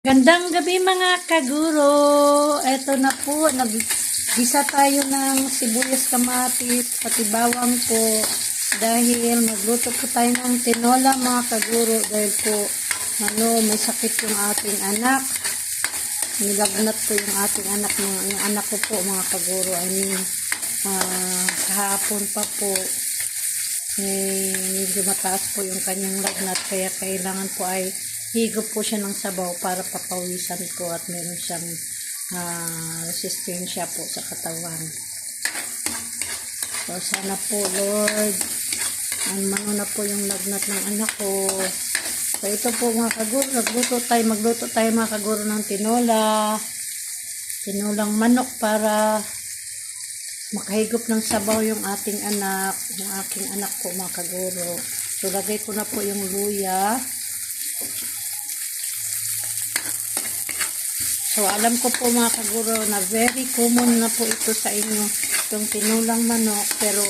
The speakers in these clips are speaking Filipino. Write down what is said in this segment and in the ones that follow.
Gandang gabi mga kaguro. Eto na po, naggisa tayo ng sibuyas kamatis, pati bawang po. Dahil magluto po tayo ng tinola mga kaguro. Dahil po, ano, may sakit yung ating anak. Nilagnat po yung ating anak. Yung anak ko po mga kaguro. I mean, ah, kahapon pa po. Eh, medyo mataas po yung kanyang lagnat. Kaya kailangan po ay higop po siya ng sabaw para papawisan po at meron siyang ah, resistensya po sa katawan. So, sana po, Lord, ang mano na po yung lagnat ng anak ko. So, ito po mga kaguro, nagluto tayo, magluto tayo mga kaguro ng tinola. Tinolang manok para makahigop ng sabaw yung ating anak, yung aking anak po mga kaguro. So, lagay ko na po yung luya. So, alam ko po mga kaguro na very common na po ito sa inyo, itong tinulang manok. Pero,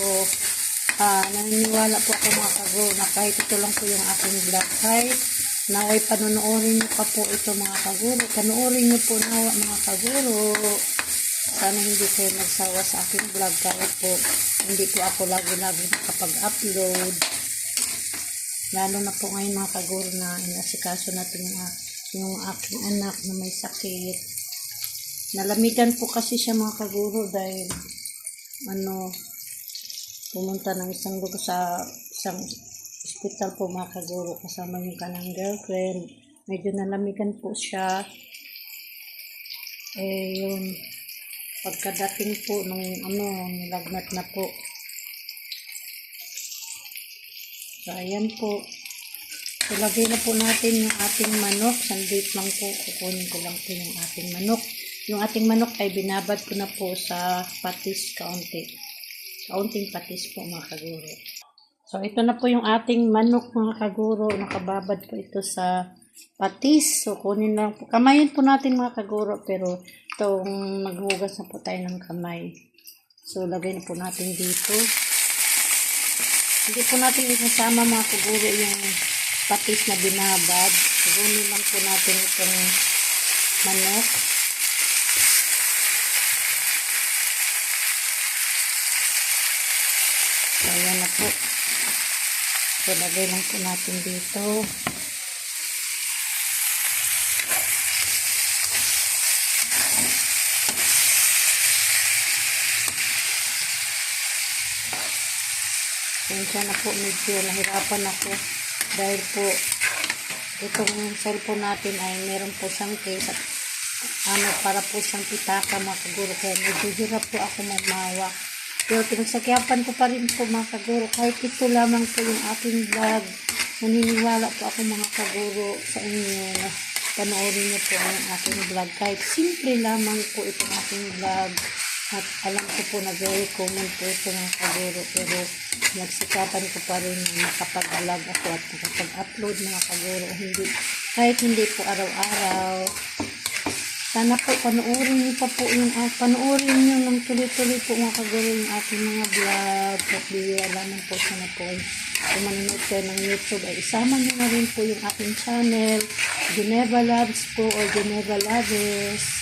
ah naniniwala po ako mga kaguro na kahit ito lang po yung aking black height, naway panunuorin niyo pa po ito mga kaguro. Panuorin niyo po nawa mga kaguro. Sana hindi kayo magsawa sa aking vlog kahit po hindi po ako lagi-lagi nakapag-upload. Lalo na po ngayon mga kaguro na inasikaso natin yung, a- yung aking anak na may sakit. Nalamigan po kasi siya mga kaguro dahil ano pumunta ng isang lugar sa isang hospital po mga kaguro kasama yung kanang girlfriend. Medyo nalamigan po siya. Eh yun pagkadating po nung ano nilagnat na po. So ayan po. So, lagay na po natin yung ating manok. Sandit lang po. Kukunin ko lang po yung ating manok. Yung ating manok ay binabad ko na po sa patis kaunti. Kaunting patis po mga kaguro. So ito na po yung ating manok mga kaguro. Nakababad po ito sa patis. So kunin lang po. Kamayin po natin mga kaguro. Pero itong naghugas na po tayo ng kamay. So lagay na po natin dito. Hindi po natin isasama mga kaguro yung patis na binabad. Kunin lang po natin itong manok. Ayan na po. So, lagay lang po natin dito. Pasensya na po, medyo nahirapan ako. Dahil po, itong cellphone natin ay meron po siyang case at ano, para po siyang pitaka mga kaguro. Kaya medyo hirap po ako magmawak. Pero pinagsakyapan ko pa rin po mga kaguro. Kahit ito lamang po yung aking vlog. Naniniwala po ako mga kaguro sa inyo panoorin niyo po ang aking vlog. Kahit simple lamang po itong aking vlog. At alam ko po na very common po ito mga kaguro. Pero nagsikapan ko pa rin na makapag-vlog ako at makapag-upload mga kaguro. Hindi, kahit hindi po araw-araw. Sana po panoorin niyo pa po yung uh, panoorin niyo ng tuloy-tuloy po mga kaguro yung aking mga vlog at bibira lamang po sana po kung manonood kayo ng YouTube ay isama niyo na rin po yung aking channel Geneva Loves po o Geneva Loves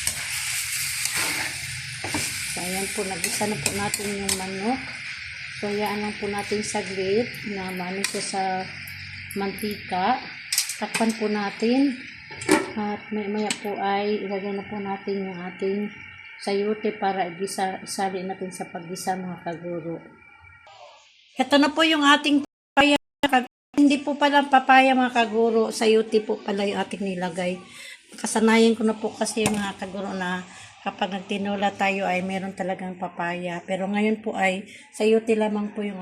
ayan po nagisa na po natin yung manok so hayaan lang po natin saglit na maano siya sa mantika takpan po natin at may maya po ay ilagay na po natin yung ating sayote para igisa, isali natin sa paggisa mga kaguro. Ito na po yung ating papaya. Hindi po pala papaya mga kaguro. Sayote po pala yung ating nilagay. Kasanayan ko na po kasi mga kaguro na kapag nagtinola tayo ay meron talagang papaya. Pero ngayon po ay sayote lamang po yung